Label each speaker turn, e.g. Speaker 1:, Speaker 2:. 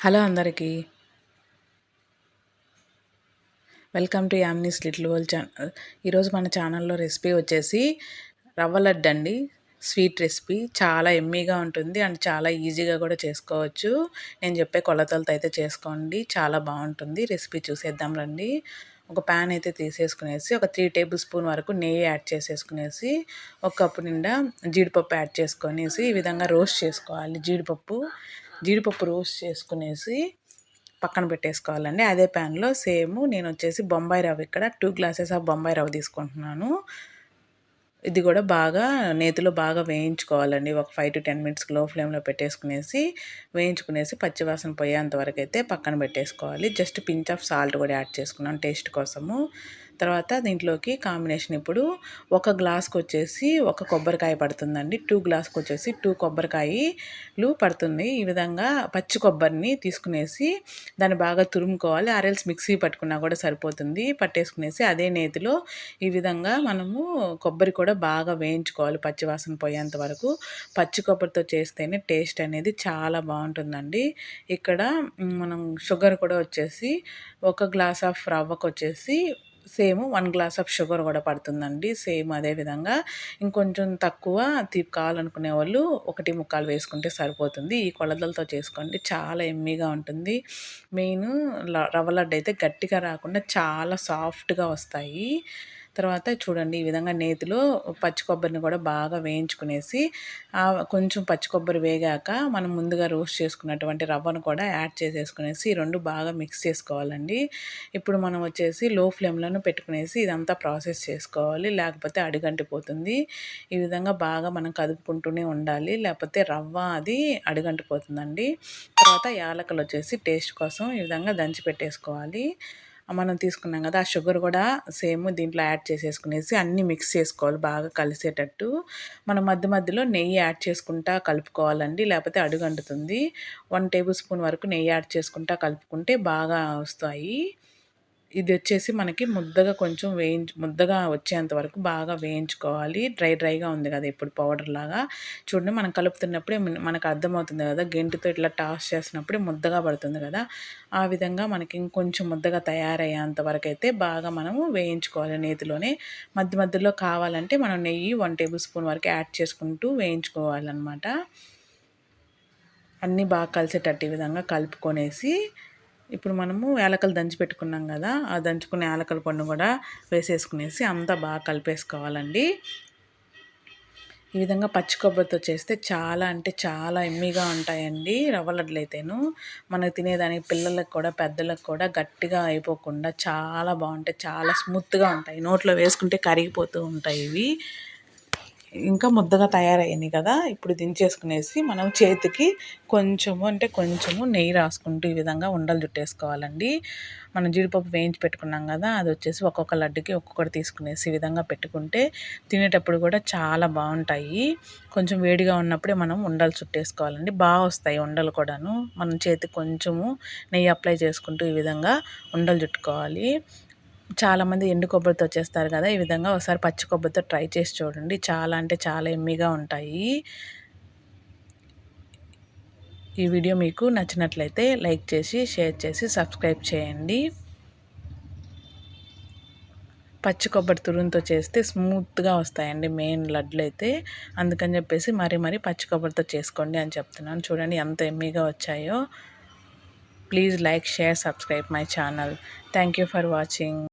Speaker 1: Hello అందరికీ. Welcome to yummy's little world channel ఈరోజు మన ఛానల్లో రెసిపీ వచ్చేసి రవ్వ లడ్డు అండి. Sweet recipe. చాలా ఎమ్మీగా ఉంటుంది అండ్ చాలా ఈజీగా కూడా చేసుకోవచ్చు. నేను చెప్పే కొలతలతో అయితే చేసుకోండి. చాలా బాగుంటుంది. రెసిపీ చూసేద్దాం రండి. ఒక ప్యాన్ అయితే తీసేసుకునేసి ఒక త్రీ టేబుల్ స్పూన్ వరకు నెయ్యి యాడ్ చేసేసుకునేసి ఒక కప్పు నిండా జీడిపప్పు యాడ్ చేసుకొనేసి ఈ విధంగా రోస్ట్ చేసుకోవాలి జీడిపప్పు. జీడిపప్పు రోస్ట్ చేసుకునేసి పక్కన పెట్టేసుకోవాలండి. అదే ప్యాన్లో సేమ్ నేను వచ్చేసి బొంబాయి రవ్వ ఇక్కడ టూ గ్లాసెస్ ఆఫ్ బొంబాయి రవ్వ తీసుకుంటున్నాను. ఇది కూడా బాగా నేతిలో బాగా వేయించుకోవాలండి. ఒక ఫైవ్ టు టెన్ మినిట్స్లో ఫ్లేమ్లో పెట్టేసుకునేసి వేయించుకునేసి పచ్చివాసన పోయేంత వరకు అయితే పక్కన పెట్టేసుకోవాలి. జస్ట్ పించ్ ఆఫ్ సాల్ట్ కూడా యాడ్ చేసుకున్నాను టేస్ట్ కోసము. తర్వాత దీంట్లోకి కాంబినేషన్ ఇప్పుడు ఒక గ్లాస్కి వచ్చేసి ఒక కొబ్బరికాయ పడుతుందండి. టూ గ్లాస్కి వచ్చేసి టూ కొబ్బరికాయలు పడుతుంది. ఈ విధంగా పచ్చి కొబ్బరిని తీసుకునేసి దాన్ని బాగా తురుముకోవాలి. ఆరెల్స్ మిక్సీ పట్టుకున్నా కూడా సరిపోతుంది. పట్టేసుకునేసి అదే నేతిలో ఈ విధంగా మనము కొబ్బరి కూడా బాగా వేయించుకోవాలి పచ్చివాసన పోయేంత వరకు. పచ్చి కొబ్బరితో చేస్తేనే టేస్ట్ అనేది చాలా బాగుంటుందండి. ఇక్కడ మనం షుగర్ కూడా వచ్చేసి ఒక గ్లాస్ ఆఫ్ రవ్వకు వచ్చేసి same one glass of sugar కూడా పడుతుందండి. సేమ్ అదే విధంగా ఇంకొంచెం తక్కువ తీపి కావాలనుకునే వాళ్ళు ఒకటి ముక్కాలు వేసుకుంటే సరిపోతుంది. ఈ కొలతలతో చేసుకోండి. చాలా ఎమ్మీగా ఉంటుంది. మెయిన్ రవ్వ లడ్డు అయితే గట్టిగా రాకుండా చాలా సాఫ్ట్గా వస్తాయి. తర్వాత చూడండి ఈ విధంగా నేతిలో పచ్చి కొబ్బరిని కూడా బాగా వేయించుకునేసి కొంచెం పచ్చి కొబ్బరి వేగాక మనం ముందుగా రోస్ట్ చేసుకున్నటువంటి రవ్వను కూడా యాడ్ చేసేసుకునేసి రెండు బాగా మిక్స్ చేసుకోవాలండి. ఇప్పుడు మనం వచ్చేసి లో ఫ్లేమ్లోనే పెట్టుకునేసి ఇదంతా ప్రాసెస్ చేసుకోవాలి. లేకపోతే అడుగంటిపోతుంది. ఈ విధంగా బాగా మనం కదుపుకుంటూనే ఉండాలి. లేకపోతే రవ్వ అది అడుగంటిపోతుందండి. తర్వాత యాలకలు వచ్చేసి టేస్ట్ కోసం ఈ విధంగా దంచి పెట్టేసుకోవాలి. మనం తీసుకున్నాం కదా ఆ షుగర్ కూడా సేమ్ దీంట్లో యాడ్ చేసేసుకునేసి అన్నీ మిక్స్ చేసుకోవాలి బాగా కలిసేటట్టు. మనం మధ్య మధ్యలో నెయ్యి యాడ్ చేసుకుంటా కలుపుకోవాలండి లేకపోతే అడుగంటుతుంది వన్ టేబుల్ స్పూన్ వరకు నెయ్యి యాడ్ చేసుకుంటా కలుపుకుంటే బాగా వస్తాయి. ఇది వచ్చేసి మనకి ముద్దగా కొంచెం వేయించు ముద్దగా వచ్చేంత వరకు బాగా వేయించుకోవాలి. డ్రై డ్రైగా ఉంది కదా ఇప్పుడు పౌడర్ లాగా. చూడండి మనం కలుపుతున్నప్పుడే మనకు అర్థమవుతుంది కదా గెంటితో ఇట్లా టాస్ చేసినప్పుడే ముద్దగా పడుతుంది కదా. ఆ విధంగా మనకి ఇంకొంచెం ముద్దగా తయారయ్యేంత వరకు అయితే బాగా మనము వేయించుకోవాలి నేతిలోనే. మధ్య మధ్యలో కావాలంటే మనం నెయ్యి వన్ టేబుల్ స్పూన్ వరకు యాడ్ చేసుకుంటూ వేయించుకోవాలన్నమాట. అన్నీ బాగా కలిసేటట్టు ఈ విధంగా కలుపుకొనేసి ఇప్పుడు మనము యాలకలు దంచి పెట్టుకున్నాం కదా ఆ దంచుకున్న యాలకల పండు కూడా వేసేసుకునేసి అంతా బాగా కలిపేసుకోవాలండి. ఈ విధంగా పచ్చి కొబ్బరితో చేస్తే చాలా అంటే చాలా ఎమ్మిగా ఉంటాయండి రవ్వ లడ్లు అయితేను. మనకు తినేదానికి పిల్లలకు కూడా పెద్దలకు కూడా గట్టిగా అయిపోకుండా చాలా బాగుంటాయి చాలా స్మూత్గా ఉంటాయి. నోట్లో వేసుకుంటే కరిగిపోతూ ఉంటాయి ఇవి. ఇంకా ముద్దగా తయారయ్యాయి కదా ఇప్పుడు దించేసుకునేసి మనం చేతికి కొంచెము అంటే కొంచెము నెయ్యి రాసుకుంటూ ఈ విధంగా ఉండలు చుట్టేసుకోవాలండి. మనం జీడిపప్పు వేయించి పెట్టుకున్నాం కదా అది వచ్చేసి ఒక్కొక్క లడ్డుకి ఒక్కొక్కటి తీసుకునేసి ఈ విధంగా పెట్టుకుంటే తినేటప్పుడు కూడా చాలా బాగుంటాయి. కొంచెం వేడిగా ఉన్నప్పుడే మనం ఉండలు చుట్టేసుకోవాలండి. బాగా వస్తాయి ఉండలు కూడాను. మనం చేతికి కొంచెము నెయ్యి అప్లై చేసుకుంటూ ఈ విధంగా ఉండలు చుట్టుకోవాలి. చాలామంది ఎండు కొబ్బరితో చేస్తారు కదా ఈ విధంగా ఒకసారి పచ్చి కొబ్బరితో ట్రై చేసి చూడండి. చాలా అంటే చాలా ఎమ్మీగా ఉంటాయి. ఈ వీడియో మీకు నచ్చినట్లయితే లైక్ చేసి షేర్ చేసి సబ్స్క్రైబ్ చేయండి. పచ్చి కొబ్బరి తురుముతో చేస్తే స్మూత్గా వస్తాయండి మెయిన్ లడ్లు అయితే. అందుకని చెప్పేసి మరీ మరీ పచ్చి కొబ్బరితో చేసుకోండి అని చెప్తున్నాను. చూడండి ఎంత ఎమ్మీగా వచ్చాయో. Please like share subscribe my channel. Thank you for watching.